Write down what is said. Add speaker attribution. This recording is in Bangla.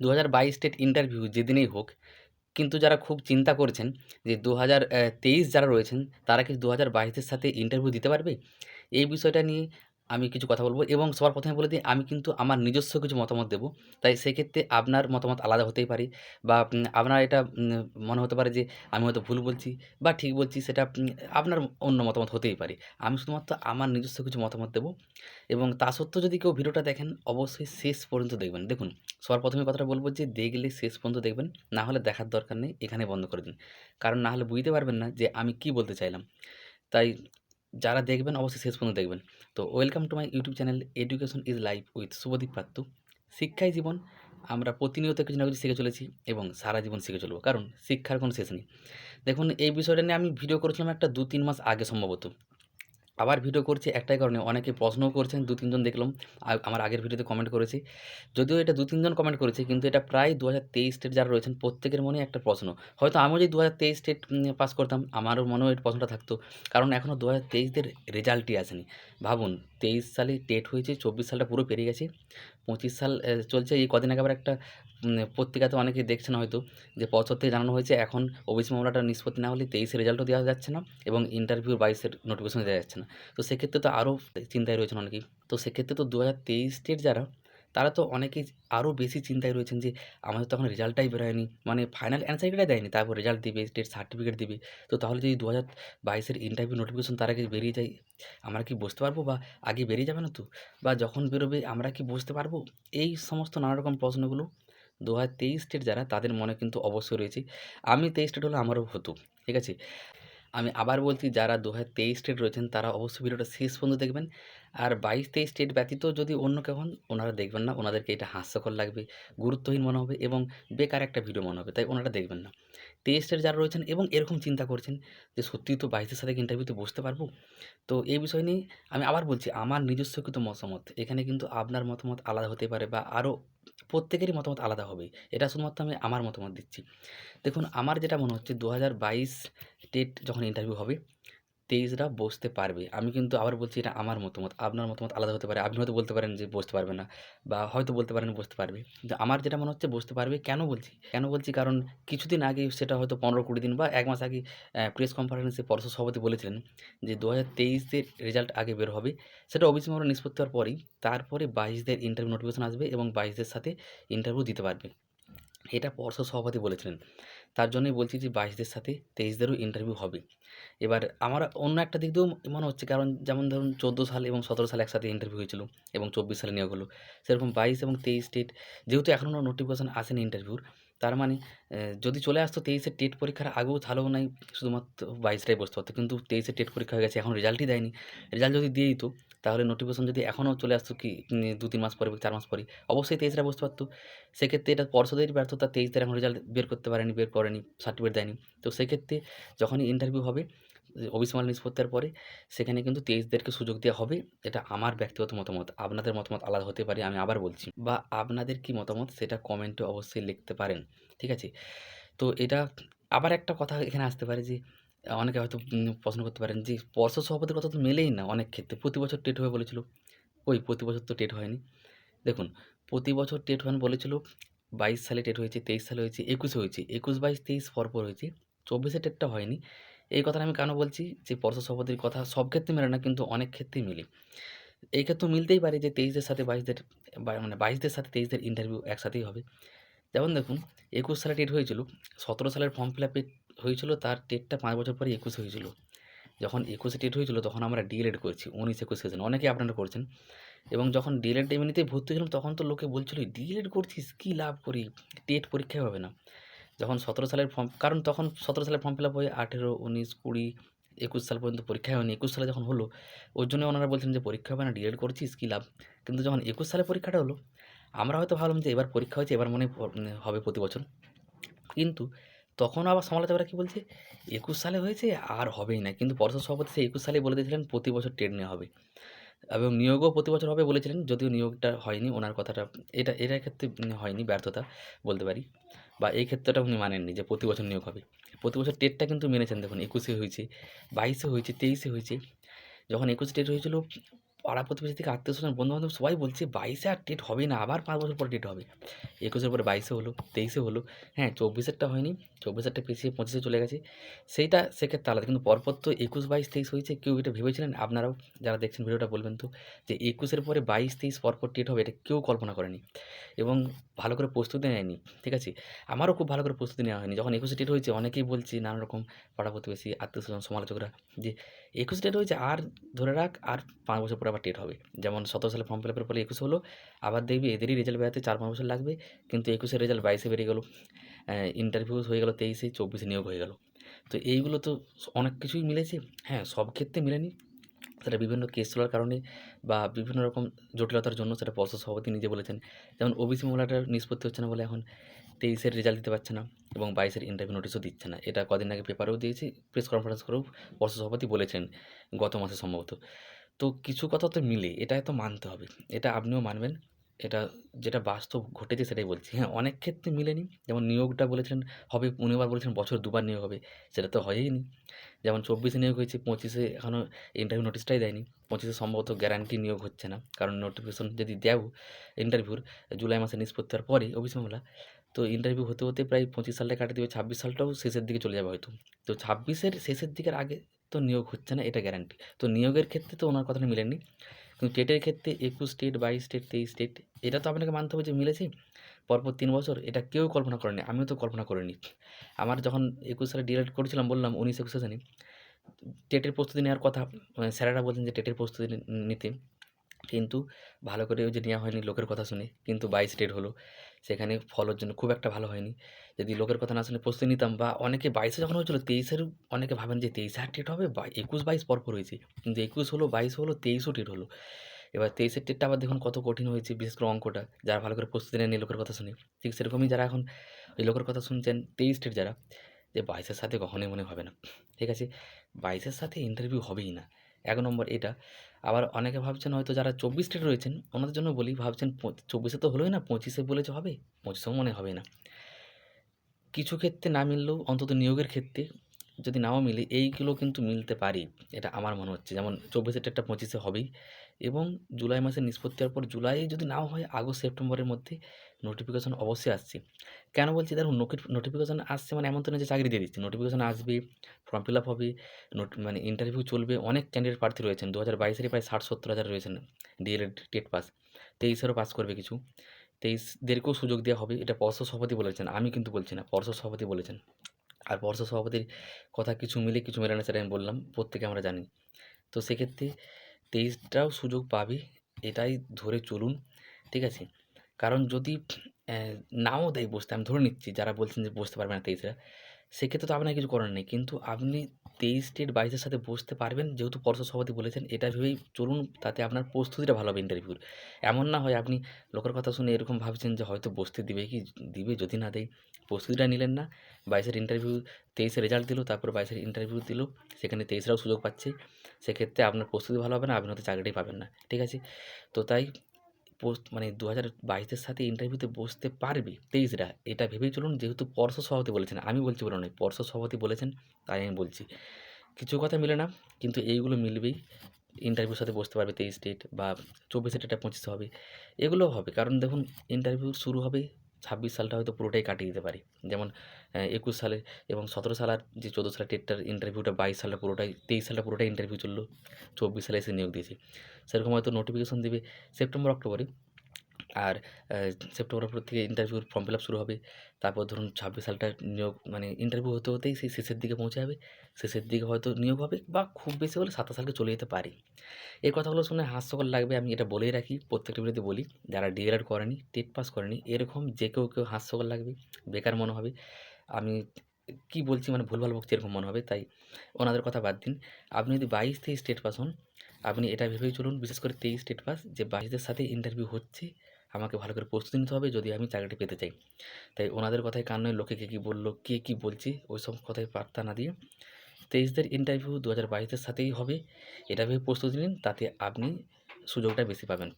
Speaker 1: দু হাজার বাইশ স্টেট ইন্টারভিউ যেদিনেই হোক, কিন্তু যারা খুব চিন্তা করছেন যে দু হাজার তেইশ যারা রয়েছেন, তারা কি দু হাজার বাইশের সাথে ইন্টারভিউ দিতে পারবে? এই বিষয়টা নিয়ে আমি কিছু কথা বলব এবং সবার প্রথমে বলে দিই, আমি কিন্তু আমার নিজস্ব কিছু মতামত দেবো। তাই সেক্ষেত্রে আপনার মতামত আলাদা হতেই পারে বা আপনার এটা মনে হতে পারে যে, আমি হয়তো ভুল বলছি বা ঠিক বলছি সেটা আপনার অন্য মতামত হতেই পারে। আমি শুধুমাত্র আমার নিজস্ব কিছু মতামত দেবো এবং তা সত্ত্বেও যদি কেউ ভিডিওটা দেখেন, অবশ্যই শেষ পর্যন্ত দেখবেন। দেখুন, সবার প্রথমে কথাটা বলব যে, দেখলে শেষ পর্যন্ত দেখবেন, না হলে দেখার দরকার নেই, এখানে বন্ধ করে দিন। কারণ না হলে বুঝতে পারবেন না যে, আমি কি বলতে চাইলাম। তাই যারা দেখবেন, অবশ্যই শেষ পর্যন্ত দেখবেন। তো welcome to my YouTube channel education is life with Shubhadeep Pattu শিক্ষাই জীবন, আমরা প্রতিনিয়ত কিছু না কিছু শিখে চলেছি এবং সারা জীবন শিখে চলবো, কারণ শিক্ষার কোনো শেষ নেই। দেখুন, এই বিষয়টা নিয়ে আমি ভিডিও করেছিলাম একটা দু তিন মাস আগে সম্ভবত। আবার ভিডিও করছি একটাই কারণে। অনেকে প্রশ্নও করছেন দু তিনজন দেখলাম আমার আগের ভিডিওতে কমেন্ট করেছি। যদিও এটা দু তিনজন কমেন্ট করেছে, কিন্তু এটা প্রায় দু হাজার তেইশ স্টেট যারা রয়েছেন, প্রত্যেকের মনে একটা প্রশ্ন। হয়তো আমিও যদি দু হাজার তেইশ স্টেট পাস করতাম, আমারও মনেও এই প্রশ্নটা থাকতো। কারণ এখনও দু হাজার তেইশদের রেজাল্টই আসেনি। ভাবুন তেইশ সালে টেট হয়েছে, চব্বিশ সালটা পুরো পেরিয়ে গেছে। পঁচিশ সাল চলছে এই কদিন আগে আবার একটা পত্রিকা পত্রিকাতে অনেকে দেখছেন হয়তো, যে পঁচাত্তর থেকে জানানো হয়েছে, এখন ওবিসি মামলাটা নিষ্পত্তি না হলে তেইশের রেজাল্টও দেওয়া যাচ্ছে না এবং ইন্টারভিউ বাইশের নোটিফিকেশন দেওয়া যাচ্ছে না। তো সেক্ষেত্রে তো আরও চিন্তায় রয়েছেন অনেকেই। তো সেক্ষেত্রে তো দু হাজার তেইশ যারা তারা তো অনেকেই আরও বেশি চিন্তায় রয়েছেন যে, আমাদের তখন রেজাল্টটাই বেরোয়নি মানে ফাইনাল অ্যান্সারটাই দেয়নি, তারপর রেজাল্ট দিবে স্টেট সার্টিফিকেট দিবে। তো তাহলে যদি দু হাজার বাইশের ইন্টারভিউ নোটিফিকেশন তার আগে বেরিয়ে যায়, আমরা কি বুঝতে পারব বা আগে বেরিয়ে যাবে না তো? বা যখন বেরোবে আমরা কি বুঝতে পারব? এই সমস্ত নানা রকম প্রশ্নগুলো দু হাজার তেইশ স্টেট যারা, তাদের মনে কিন্তু অবশ্যই রয়েছে। আমি তেইশ স্টেট হলে আমারও হতো, ঠিক আছে? আমি আবার বলছি, যারা দু হাজার তেইশ স্টেট রয়েছেন, তারা অবশ্যই ভিডিওটা শেষ পর্যন্ত দেখবেন। আর বাইশ তেইশ স্টেট ব্যতীত যদি অন্য কেউ হন, ওনারা দেখবেন না। ওনাদেরকে এটা হাস্যকর লাগবে, গুরুত্বহীন মনে হবে এবং বেকার একটা ভিডিও মনে হবে, তাই ওনারা দেখবেন না। স্টেট যারা রয়েছেন এবং এরকম চিন্তা করছেন যে, সত্যিই তো বাইশের সাথে ইন্টারভিউতে বসতে পারব? তো এই বিষয় নিয়ে আমি আবার বলছি, আমার নিজস্ব কিন্তু মতামত। এখানে কিন্তু আপনার মতামত আলাদা হতে পারে বা আরও প্রত্যেকেরই মতামত আলাদা হবে। এটা শুধুমাত্র আমি আমার মতামত দিচ্ছি। দেখুন, আমার যেটা মনে হচ্ছে দু হাজার বাইশ টেট যখন ইন্টারভিউ হবে তেইশরা বসতে পারবে। আমি কিন্তু আবার বলছি এটা আমার মতামত, আপনার মতামত আলাদা হতে পারে। আপনি হয়তো বলতে পারেন যে বসতে পারবে না বা হয়তো বলতে পারেন বসতে পারবে। কিন্তু আমার যেটা মনে হচ্ছে বসতে পারবে কেন বলছি? কেন বলছি? কারণ কিছুদিন আগে সেটা হয়তো পনেরো কুড়ি দিন বা এক মাস আগে প্রেস কনফারেন্সে পরশু সভাপতি বলেছিলেন যে দু হাজার তেইশের রেজাল্ট আগে বের হবে। সেটা অবিসি মামলা নিষ্পত্তি হওয়ার পরেই, তারপরে বাইশদের ইন্টারভিউ নোটিফিকেশন আসবে এবং বাইশদের সাথে ইন্টারভিউ দিতে পারবে। এটা পর্ষদ সভাপতি বলেছিলেন। তার জন্যই বলছি যে বাইশদের সাথে তেইশদেরও ইন্টারভিউ হবে। এবার আমার অন্য একটা দিক দিয়েও মনে হচ্ছে, কারণ যেমন ধরুন চোদ্দ সাল এবং সতেরো সালে একসাথে ইন্টারভিউ হয়েছিল এবং চব্বিশ সালে নিয়োগ হলো। সেরকম বাইশ এবং তেইশ ডেট যেহেতু এখনও নোটিফিকেশান আসেনি ইন্টারভিউর তার মানে যদি চলে আসতো তেইশের টেট পরীক্ষার আগেও তাহলেও নাই শুধুমাত্র বাইশটাই বসতে পারতো। কিন্তু তেইশের টেট পরীক্ষা হয়ে গেছে, এখন রেজাল্টই দেয়নি। রেজাল্ট যদি দিয়ে দিত, তাহলে নোটিফিকেশন যদি এখনও চলে আসতো কি দু তিন মাস পরে চার মাস পরে অবশ্যই তেইশটা বসতে পারতো। সেক্ষেত্রে এটা পর্ষদের ব্যর্থতা তেইশদের এখন রেজাল্ট বের করতে পারেনি, বের করেনি সার্টিফিকেট দেয়নি। তো সেক্ষেত্রে যখনই ইন্টারভিউ হবে অবিসমাল নিষ্পত্তির পরে সেখানে কিন্তু তেইশদেরকে সুযোগ দেওয়া হবে। এটা আমার ব্যক্তিগত মতামত, আপনাদের মতামত আলাদা হতে পারে, আমি আবার বলছি। বা আপনাদের কি মতামত সেটা কমেন্টে অবশ্যই লিখতে পারেন, ঠিক আছে? তো এটা আবার একটা কথা এখানে আসতে পারে যে, অনেকে হয়তো প্রশ্ন করতে পারেন যে পর্ষদ সভাপতির কথা তো মেলেই না অনেক ক্ষেত্রে। প্রতি বছর টেট হয়ে বলেছিল। ওই প্রতি বছর তো টেট হয়নি। দেখুন, প্রতি বছর টেট ওয়ান বলেছিল, বাইশ সালে টেট হয়েছে, তেইশ সালে হয়েছে, একুশে হয়েছে, একুশ, বাইশ, তেইশ, পরপর হয়েছে, চব্বিশে টেটটা হয়নি। এই কথাটা আমি কেন বলছি? যে পর্ষদ সভাপতির কথা সব ক্ষেত্রে মেলে না, কিন্তু অনেক ক্ষেত্রেই মিলে। এই ক্ষেত্রে মিলতেই পারে যে তেইশদের সাথে বাইশদের মানে বাইশদের সাথে তেইশদের ইন্টারভিউ একসাথেই হবে। যেমন দেখুন, একুশ সালে টেট হয়েছিল, সতেরো সালের ফর্ম ফিল আপে হয়েছিল, তার টেটটা পাঁচ বছর পরে একুশে হয়েছিল। যখন একুশে টেট হয়েছিল, তখন আমরা ডিএলএড করেছি, উনিশ একুশ সেশন অনেকে আপনারা করছেন। এবং যখন ডিএলএড এমনিতে ভর্তি হয়েছিলাম তখন তো লোকে বলছিল ডিএলএড করছিস? কী লাভ করি? টেট পরীক্ষায় হবে না। যখন সতেরো সালের ফর্ম কারণ তখন সতেরো সালের ফর্ম ফিল আপ হয়ে আঠেরো, উনিশ, কুড়ি, একুশ সাল পর্যন্ত পরীক্ষা হয়নি। একুশ সালে যখন হলো, ওর জন্য ওনারা বলছেন যে, পরীক্ষা হবে না ডিএড করছিস, কী লাভ? কিন্তু যখন একুশ সালে পরীক্ষাটা হলো, আমরা হয়তো ভাবলাম যে, এবার পরীক্ষা হয়েছে, এবার মনে হয় হবে প্রতি বছর। কিন্তু তখন আবার সমালোচকরা কী বলছে? একুশ সালে হয়েছে, আর হবেই না। কিন্তু পর্ষদ সভাপতি সেই একুশ সালেই বলে দিয়েছিলেন, প্রতি বছর টেট নেওয়া হবে। এবং নিয়োগও প্রতি বছর হবে বলেছিলেন, যদিও নিয়োগটা হয়নি, ওনার কথাটা এটা, এটার ক্ষেত্রে হয়নি ব্যর্থতা বলতে পারি, বা এই ক্ষেত্রটা উনি মানেননি যে প্রতি বছর নিয়োগ হবে। প্রতি বছর টেটটা কিন্তু মেনেছেন, দেখুন, একুশে হয়েছে, বাইশে হয়েছে, তেইশে হয়েছে, যখন একুশ টেট হয়েছিল পাড়া প্রতিবেশী থেকে আত্মীয়স্বজন বন্ধুবান্ধব সবাই বলছে বাইশে আর টেট হবে না, আবার পাঁচ বছর পরে ডেট হবে। একুশের পরে বাইশে হলো, তেইশে হলো হ্যাঁ চব্বিশেরটা হয়নি, চব্বিশেরটা পিছিয়ে পঁচিশে চলে গেছে। সেইটা সেক্ষেত্রে আলাদা, কিন্তু পরপর তো একুশ, বাইশ, তেইশ হয়েছে, কেউ এটা ভেবেছিলেন? আপনারাও যারা দেখছেন ভিডিওটা বলবেন তো, যে একুশের পরে বাইশ, তেইশ পরপর টেট হবে, এটা কেউ কল্পনা করেনি এবং ভালো করে প্রস্তুতি নেয়নি, ঠিক আছে? আমারও খুব ভালো করে প্রস্তুতি নেওয়া হয়নি। যখন একুশে ডেট হয়েছে, অনেকেই বলছে নানা রকম পাড়া প্রতিবেশী আত্মীয়স্বজন সমালোচকরা, যে একুশে ডেট হয়েছে, আর ধরে রাখ, আর পাঁচ বছর পরে আবার টেট হবে। যেমন সতেরো সালে ফর্ম ফিল আপের পরে একুশে হলো, আবার দেখবি এদেরই রেজাল্ট বেরোতে চার পাঁচ বছর লাগবে, কিন্তু একুশের রেজাল্ট বাইশে বেরিয়ে গেলো। ইন্টারভিউ হয়ে গেলো তেইশে, চব্বিশে নিয়োগ হয়ে গেল। তো এইগুলো তো অনেক কিছুই মিলেছে। হ্যাঁ সব ক্ষেত্রে মিলেনি। সেটা বিভিন্ন কেস চলার কারণে বা বিভিন্ন রকম জটিলতার জন্য সেটা পর্ষদ সভাপতি নিজে বলেছেন। যেমন ওবিসি মহিলাটার নিষ্পত্তি হচ্ছে না বলে এখন তেইশের রেজাল্ট দিতে পারছে না এবং বাইশের ইন্টারভিউ নোটিশও দিচ্ছে না। এটা কদিন আগে পেপারেও দিয়েছি প্রেস কনফারেন্স করেও পর্ষদ সভাপতি বলেছেন গত মাসে সম্ভবত। তো কিছু কথা তো মিলে এটা তো মানতে হবে। এটা আপনিও মানবেন, এটা যেটা বাস্তব ঘটেছে সেটাই বলছি। হ্যাঁ অনেক ক্ষেত্রে মিলেনি, যেমন নিয়োগটা বলেছেন হবে উনি আবার বলেছেন বছর দুবার নিয়োগ হবে, সেটা তো হয়ইনি যেমন চব্বিশে নিয়োগ হয়েছে, পঁচিশে এখনও ইন্টারভিউ নোটিশটাই দেয়নি, পঁচিশে সম্ভবত গ্যারান্টি নিয়োগ হচ্ছে না, কারণ নোটিফিকেশন যদি দেও ইন্টারভিউর জুলাই মাসে নিষ্পত্তি হওয়ার পরে ওবিসি মামলা, তো ইন্টারভিউ হতে হতে প্রায় পঁচিশ সালটা কাটিয়ে দেবে, ছাব্বিশ সালটাও শেষের দিকে চলে যাবে হয়তো। তো ছাব্বিশের শেষের দিকের আগে তো নিয়োগ হচ্ছে না, এটা গ্যারান্টি তো নিয়োগের ক্ষেত্রে তো ওনার কথাটা মিলেনি। কিন্তু টেটের ক্ষেত্রে একুশ স্টেট বাইশ স্টেট তেইশ স্টেট এটা তো আপনাকে মানতে হবে যে মিলেছে। পরপর তিন বছর, এটা কেউ কল্পনা করেনি, আমিও তো কল্পনা করিনি। আমার যখন একুশ সালে ডিলেট করেছিলাম, বললাম উনিশ একুশে জানি, টেটের প্রস্তুতি নেওয়ার কথা মানে স্যারেরা বলছেন যে টেটের প্রস্তুতি নিতে। কিন্তু ভালো করে যে নেওয়া হয়নি লোকের কথা শুনে, কিন্তু বাইশ স্টেট হলো। সেখানে ফলোর জন্য খুব একটা ভালো হয়নি। যদি লোকের কথা না শুনে প্রস্তুতি নিতাম বা অনেকে বাইশে যখন হয়েছিল তেইশের, অনেকে ভাবেন যে তেইশে আর টেট হবে বা একুশ বাইশ পরপর হয়েছে। কিন্তু একুশ হলো, বাইশ হলো, তেইশও টেট হলো। এবার তেইশের টেটটা আবার দেখুন কত কঠিন হয়েছে, বিশেষ করে অঙ্কটা। যারা ভালো করে প্রস্তুতি নেয়নি লোকের কথা শুনে। ঠিক সেরকমই যারা এখন ওই লোকের কথা শুনছেন, তেইশ টেট যারা, যে বাইশের সাথে কখনোই মনে হবে না। ঠিক আছে? বাইশের সাথে ইন্টারভিউ হবেই না। এক নম্বর এটা। আবার অনেকে ভাবছেন হয়তো যারা চব্বিশ স্টেট রয়েছেন, ওনাদের জন্য বলি, ভাবছেন চব্বিশে তো হলোই না, পঁচিশে বলেছে হবে, পঁচিশেও মনে হবে না। কিছু ক্ষেত্রে না মিললেও অন্তত নিয়োগের ক্ষেত্রে যদি নাও মিলে, এইগুলো কিন্তু মিলতে পারি। এটা আমার মনে হচ্ছে। যেমন চব্বিশে ডেটটা পঁচিশে হবেই। এবং জুলাই মাসে নিষ্পত্তি হওয়ার পর জুলাই যদি নাও হয়, আগস্ট, সেপ্টেম্বরের মধ্যে নোটিফিকেশন অবশ্যই আসছে। কেন বলছি? দেখুন নোটিফিকেশন আসছে মানে এমন তো না যে চাকরি দিয়ে দিচ্ছে। নোটিফিকেশন আসবে ফর্ম ফিল আপ হবে নোট মানে ইন্টারভিউ চলবে। অনেক ক্যান্ডিডেট প্রার্থী রয়েছেন। দু হাজার বাইশেরই প্রায় ষাট সত্তর হাজার রয়েছেন ডিএলএড টেট পাস তেইশেরও পাস করবে কিছু। তেইশদেরকেও সুযোগ দেওয়া হবে। এটা পর্ষদ সভাপতি বলেছেন। আমি কিন্তু বলছি না পর্ষদ সভাপতি বলেছেন। আর পর্ষদ সভাপতির কথা কিছু মিলে কিছু মেলে না সেটা আমি বললাম, প্রত্যেকে আমরা জানি। তো সেক্ষেত্রে তেইশটাও সুযোগ পাবে, এটাই ধরে চলুন, ঠিক আছে? কারণ যদি নাও দেয় বসতে, আমি ধরে নিচ্ছি, যারা বলছেন যে বসতে পারবে না তেইশরা সেক্ষেত্রে তো আপনার কিছু করার নেই। কিন্তু আপনি তেইশ স্টেট বাইশের সাথে বসতে পারবেন, যেহেতু পর্ষদ সভাপতি বলেছেন, এটা ভেবেই চলুন তাতে আপনার প্রস্তুতিটা ভালো হবে ইন্টারভিউর এমন না হয় আপনি লোকের কথা শুনে এরকম ভাবছেন যে হয়তো বসতে দিবে কি, দিবে যদি না দেয়, প্রস্তুতিটা নিলেন না। বাইশের ইন্টারভিউ তেইশে রেজাল্ট দিল, তারপর বাইশের ইন্টারভিউ দিল, সেখানে তেইশরাও সুযোগ পাচ্ছে। সেক্ষেত্রে আপনার প্রস্তুতি ভালো হবে না, আপনি হয়তো চাকরিটাই পাবেন না। ঠিক আছে? তো তাই মানে দু হাজার বাইশের সাথে ইন্টারভিউতে বসতে পারবে। তেইশরা এটা ভেবেই চলুন যেহেতু পরশ সভাপতি বলেছেন, আমি বলছি বলে নয় পর্ষদ সভাপতি বলেছেন, তাই আমি বলছি। কিছু কথা মিলে না, কিন্তু এইগুলো মিলবেই ইন্টারভিউর সাথে বসতে পারবে তেইশ ডেট বা চব্বিশে ডেটটা পঁচিশে হবে এগুলো হবে। কারণ দেখুন ইন্টারভিউ শুরু হবে ছাব্বিশ সালটা হয়তো পুরোটাই কাটিয়ে দিতে পারি। যেমন একুশ সালে এবং সতেরো সালের যে চোদ্দ সালের টেটটার ইন্টারভিউটা বাইশ সালটা পুরোটাই, তেইশ সালটা পুরোটাই ইন্টারভিউ চলল, চব্বিশ সালে এসে নিয়োগ দিয়েছে। সেরকম হয়তো নোটিফিকেশন দেবে সেপ্টেম্বর অক্টোবরে আর সেপ্টেম্বর অক্টোবর থেকে ইন্টারভিউর ফর্ম ফিল আপ শুরু হবে। তারপর ধরুন ছাব্বিশ সালটা নিয়োগ মানে ইন্টারভিউ হতে হতেই সেই শেষের দিকে পৌঁছে যাবে। শেষের দিকে হয়তো নিয়োগ হবে বা খুব বেশি হলে সাতাশ সালকে চলে যেতে পারে। এই কথাগুলো শুনে হাস্যকর লাগবে, আমি এটা বলেই রাখি, প্রত্যেকটা ভিডিওতে বলি, যারা ডিএলএড করেনি, টেট পাস করেনি, এরকম যে কেউ কেউ হাস্যকর লাগবে, বেকার মনে হবে। আমি কি বলছি মানে ভুলভাল বকছি এরকম মনে হবে, তাই ওনাদের কথা বাদ দিন। আপনি যদি বাইশ তেইশ স্টেট পাস হন, আপনি এটা ভেবেই চলুন, বিশেষ করে তেইশ স্টেট পাস যে বাইশদের সাথে ইন্টারভিউ হচ্ছে আমাকে ভালো করে প্রস্তুতি নিতে হবে যদি আমি চাকরিটি পেতে চাই। তাই ওনাদের কথায় কান নয়, লোকে কে কী বলল, কে কী বলছে, ওই সব কথায় পাত্তা না দিয়ে তেইশদের ইন্টারভিউ দু হাজার বাইশের সাথেই হবে। এটা ভেবে প্রস্তুতি নিন, তাতে আপনি সুযোগটা বেশি পাবেন।